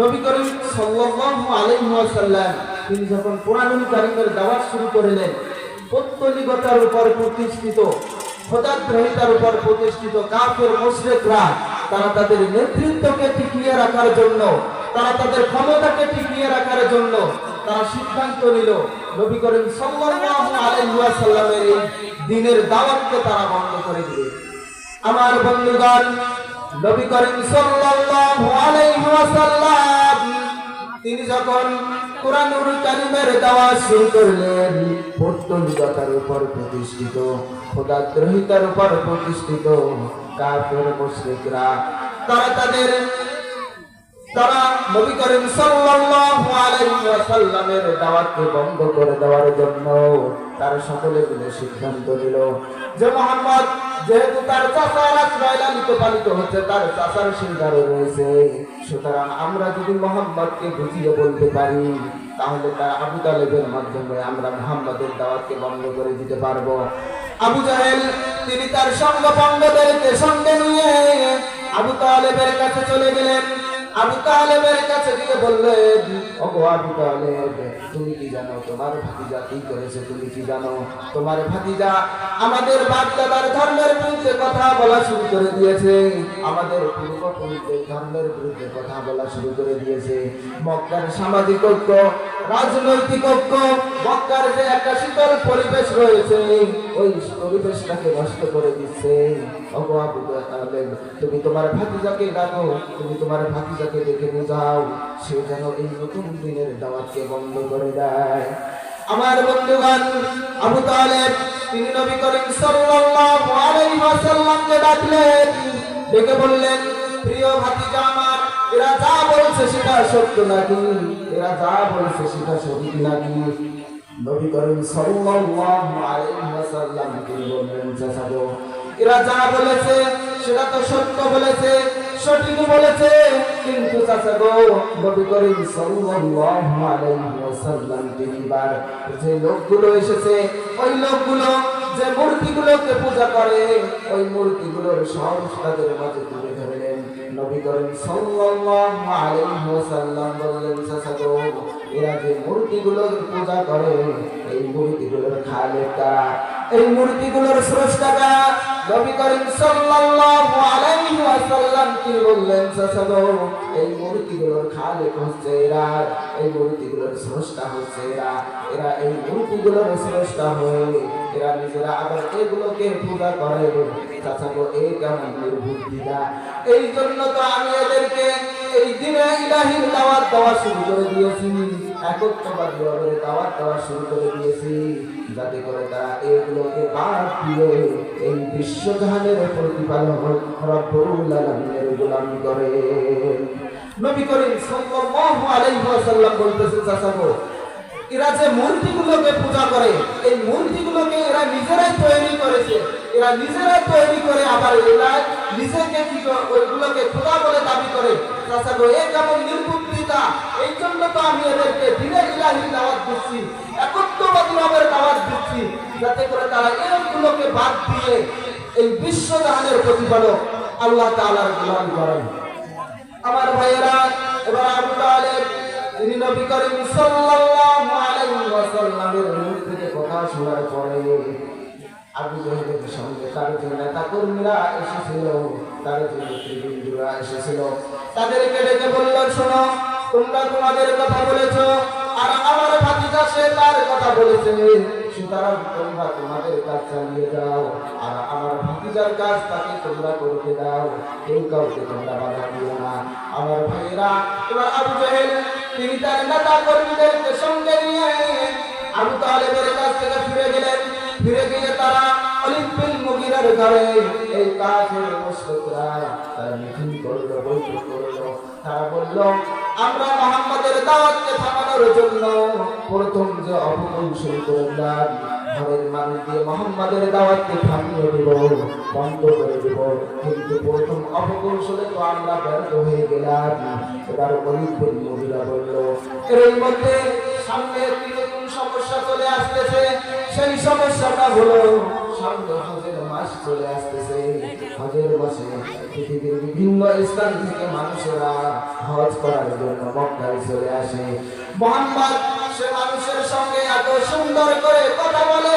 নবী করিম সাল্লাল্লাহু আলাইহি ওয়াসাল্লাম, তিনি যখন কারীমের দাওয়াত শুরু করলেন, পৌত্তলিকতার উপর প্রতিষ্ঠিত উপর প্রতিষ্ঠিত কাফের মুশরিকরা, তারা তাদের নেতৃত্বকে টিকিয়ে রাখার জন্য, তারা তাদের ক্ষমতাকে টিকিয়ে রাখার জন্য তারা সিদ্ধান্ত নিল, নবী করিম সাল্লাল্লাহু আলাইহি ওয়াসাল্লামের এই দিনের দাওয়াতকে তারা বন্ধ করে দিবে। আমার বন্ধুগণ, নবী করিম সাল্লাল্লাহু আলাইহি ওয়াসাল্লাম তিনি যখন কোরআনুল কারিমের দাওয়াত শুরু করলেন পৌত্তলিকতার উপর প্রতিষ্ঠিত খোদাগ্রহিতার উপর প্রতিষ্ঠিত কাফের মুসলিকরা তারা তাদের নবী করিম সাল্লাল্লাহু আলাইহি ওয়াসাল্লামের দাওয়াতকে বন্ধ করে দেওয়ার জন্য তারা সকলে মিলে সিদ্ধান্ত নিল যে মোহাম্মদ যেহেতু তার চাচার আশ্রয় লালিত হচ্ছে, তার চাচার সিংহারে রয়েছে। সুতরাং আমরা যদি মোহাম্মদকে বুঝিয়ে বলতে পারি, তাহলে তার আবু তালেবের মাধ্যমে আমরা মোহাম্মদের দাওয়াতকে বন্ধ করে দিতে পারব। আবু জাহেল, তিনি তার সঙ্গ পঙ্গদেরকে সঙ্গে নিয়ে আবু তালেবের কাছে চলে গেলেন। আবু তালেবের কাছে গিয়ে বললেন ওগো আবু তালেব, তুমি কি জানো তোমার ভাতিজা কি করেছে? তুমি কি জানো তোমার ভাতিজা আমাদের বাপদাদার ধর্মের বিরুদ্ধে কথা বলা শুরু করে দিয়েছে। আমাদের পূর্বপুরুষদের ধর্মের বিরুদ্ধে কথা বলা শুরু করে দিয়েছে। মক্কার সামাজিক ঐক্য, রাজনৈতিক ঐক্য, মক্কার যে একটা শীতল পরিবেশ রয়েছে, ওই পরিবেশটাকে নষ্ট করে দিচ্ছে। তুমি তোমার ভাতিজাকে ডাকো, তুমি তোমার ভাতিজাকে দেখে যাও। সে যেন এই নতুন দিনের দাওয়াতকে বন্ধ করে দেয়। আমার বন্ধুগণ, আবু তালেব, তিনি নবী করিম সাল্লাল্লাহু আলাইহি ওয়াসাল্লামকে ডাকলেন। ডেকে বললেন, প্রিয় ভাতিজা আমার, এরা যা বলছে সেটা সত্য নাকি? এরা যা বলছে সেটা সত্যি নাকি? নবী করিম সাল্লাল্লাহু আলাইহি ওয়াসাল্লাম তিনি বললেন চাচাগো এরা যা বলেছে, সেটা তো সত্য বলেছে, সঠিক বলেছে। কিন্তু চাচাগো নবী করিম সাল্লাল্লাহু আলাইহি ওয়াসাল্লাম তিনবার যে লোকগুলো এসেছে, ওই লোকগুলো যে মূর্তিগুলোকে পূজা করে, ওই মূর্তিগুলোর সাহস তাদের মাঝে তুলে ধরলেন। নবী করিম সাল্লাল্লাহু আলাইহি ওয়াসাল্লাম বললেন চাচাগো এরা যে মূর্তিগুলোর পূজা করে, এই মূর্তিগুলোর খালেক কারা এই মূর্তিগুলোর স্রষ্টা কারা নবী করিম সাল্লাল্লাহু আলাইহি ওয়াসাল্লাম কি বললেন চাচাগো? এই মূর্তিগুলোর খালেক হচ্ছে এরা, এই মূর্তিগুলোর স্রষ্টা হচ্ছে এরা। এরা এই মূর্তিগুলোর স্রষ্টা হয়ে এরা নিজেরা আবার এগুলোকে পূজা করে। চাচাগো এই কেমন নির্বুদ্ধিতা এই জন্য তো আমি এদেরকে এই দিনে ইলাহির দাওয়াত দেওয়া শুরু করে দিয়েছি। একত্রবাদী ভাবে দাওয়াত দেওয়া শুরু করে দিয়েছি। যাতে করে তারা এগুলোকে বাদ দিয়ে এই বিশ্বজাহানের প্রতিপালক রব্বুল গোলামি করে। নবী করিম সাল্লাল্লাহু আলাইহি ওয়াসাল্লাম বলতেছেন চাচাগো এরা যে মূর্তিগুলোকে পূজা করে, এই মূর্তিগুলোকে এরা নিজেরাই তৈরি করেছে। এরা নিজেরাই তৈরি করে আবার চাচাগো এ কেমন নির্বুদ্ধিতা, এই জন্য তো আমি এদেরকে দিনে ইলাহি দাওয়াত দিচ্ছি একত্রবাদী রবের দাওয়াত দিচ্ছি, যাতে করে তারা এগুলোকে বাদ দিয়ে এই বিশ্বজাহানের প্রতিপালক আল্লাহ তাআলার গোলামি করেন। আমার ভাইয়েরা, এবার আবু তালেব তিনি নবী করিম সাল্লাল্লাহু আলাইহি ওয়াসাল্লামের মুখ থেকে কথা শোনার পরে আবু জাহেলের সঙ্গে তার নেতা কর্মীরা এসেছিল তার নেতৃবৃন্দরা এসেছিল, তাদেরকে কথা বলেছ, আর আমার ভাতিজা সে তার কথা বলেছে। আর আমার ভাতিজার কাজ তাকে তোমরা করতে দাও। কেউ কাউকে না। আমার ভাইয়েরা এবার আবু জাহেল, তিনি তার নেতা কর্মীদেরকে ফিরে গিয়ে মুগিরার ঘরে এই কাফের মুশরিকরা তারা মিটিং করল, বৈঠক তারা বলল, আমরা মোহাম্মদের দাওয়াতকে থামানোর জন্য প্রথম যে অপকৌশল করলাম, ঘরের মানুষ দিয়ে মোহাম্মদের দাওয়াতকে থামিয়ে বন্ধ করে দেব। কিন্তু প্রথম অপকৌশলে তো আমরা ব্যর্থ হয়ে গেলাম। এবার বিন মুগিরা বলল এর মধ্যে সামনে একটি নতুন সমস্যা চলে আসতেছে। সেই সমস্যাটা হলো সামনে হজের মাস চলে আসতেছে হজের মাসে পৃথিবীর বিভিন্ন স্থান থেকে মানুষেরা হজ করার জন্য মক্কায় চলে আসে মোহাম্মদ সে মানুষের সঙ্গে এত সুন্দর করে কথা বলে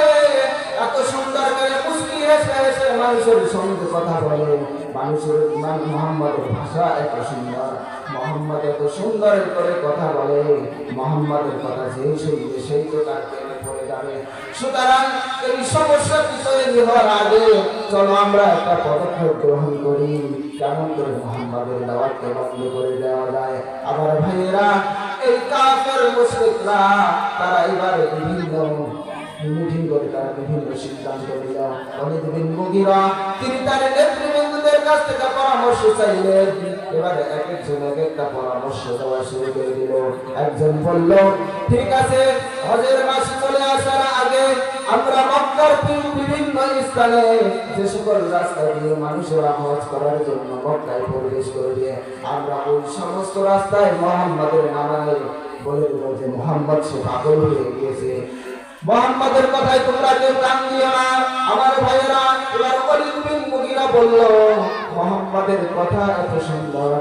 এত সুন্দর করে মুস্কি হেসে হেসে মানুষের সঙ্গে মোহাম্মদের ভাষা এত সুন্দর মোহাম্মদ এত সুন্দর করে কথা বলে মোহাম্মদের কথা যেই সেই তো সুতরাং এই সমস্যা তৈরি হওয়ার আগে চলো আমরা একটা পদক্ষেপ গ্রহণ করি। কেমন করে মোহাম্মদের দাওয়াতকে বন্ধ করে দেওয়া যায়? আবার ভাইয়েরা, এই কাফের মুশরিকরা, তারা এবার বিভিন্ন মিটিং করে, তারা বিভিন্ন সিদ্ধান্ত নিল। অনেক মুগিরা, তিনি তার নেতৃবৃন্দদের কাছ থেকে পরামর্শ চাইলেন। এবারে এক একজন এক একটা পরামর্শ দেওয়া শুরু করে দিল। একজন বলল, ঠিক আছে, হজের মাস চলে আসার আগে আমরা মক্কার বিভিন্ন স্থানে যে সকল রাস্তা দিয়ে মানুষেরা হজ করার জন্য মক্কায় প্রবেশ করবে আমরা ওই সমস্ত রাস্তায় মোহাম্মদের নামায় বলে দেব যে মোহাম্মদ সে পাগল হয়ে গিয়েছে। মোহাম্মদের কথায় তোমরা কেউ কান দিও না। আমার ভাইয়েরা, এবার বলল মোহাম্মদের কথা এত সুন্দর,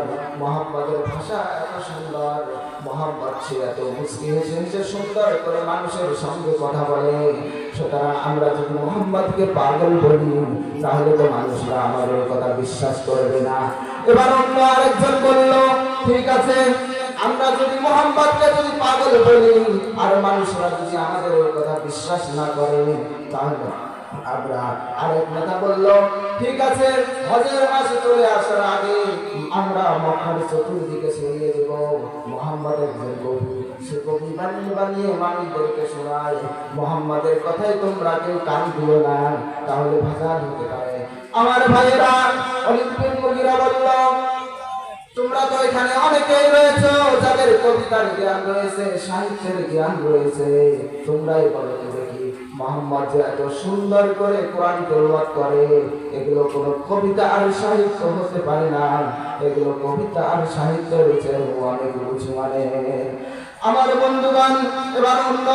মোহাম্মদের ভাষা এত সুন্দর, মোহাম্মদ সে এত হেসে হেসে সুন্দর করে মানুষের সঙ্গে কথা বলে। সুতরাং আমরা যদি মোহাম্মদকে পাগল বলি, তাহলে তো মানুষরা আমাদের কথা বিশ্বাস করবে না। এবার অন্য আরেকজন বলল, ঠিক আছে, আমরা যদি মোহাম্মদকে যদি পাগল বলি, আর মানুষরা যদি আমাদের কথা বিশ্বাস না করে, তাহলে মোহাম্মদের কথাই তোমরা কেউ কান দিও না, তাহলে হতে পারে। আমার ভাইয়েরা, অলিম্পিক বলল, তোমরা তো এখানে অনেকেই রয়েছে যাদের কবিতার জ্ঞান রয়েছে, সাহিত্যের জ্ঞান রয়েছে। তোমরাই বলো মোহাম্মদ এত সুন্দর করে কোরআন করে, এগুলো কোনো কবিতা আর সাহিত্য হতে পারে না। এগুলো কবিতা আর সাহিত্য রয়েছে অনেক মানে আমার বন্ধুগণ, এবার অন্য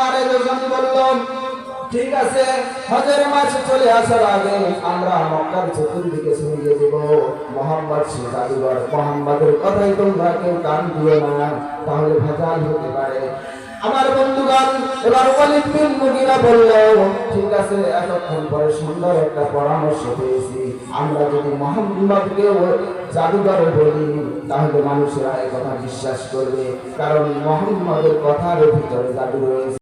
ঠিক আছে, হজের মাসে চলে আসার আগে আমরা মক্কার চতুর্দিকে ছড়িয়ে দেব মোহাম্মদ মোহাম্মদের কথাই তোমরা কেউ কান দিও না। তাহলে ভেজাল হতে পারে। আমার বন্ধুগণ, এবার ওয়ালিদ বিন মুগিরা বলল, ঠিক আছে, এতক্ষণ পরে সুন্দর একটা পরামর্শ পেয়েছি। আমরা যদি মোহাম্মদকে জাদুঘরে বলি, তাহলে মানুষেরা কথা বিশ্বাস করবে। কারণ মোহাম্মদের কথার ভিতরে জাদু রয়েছে।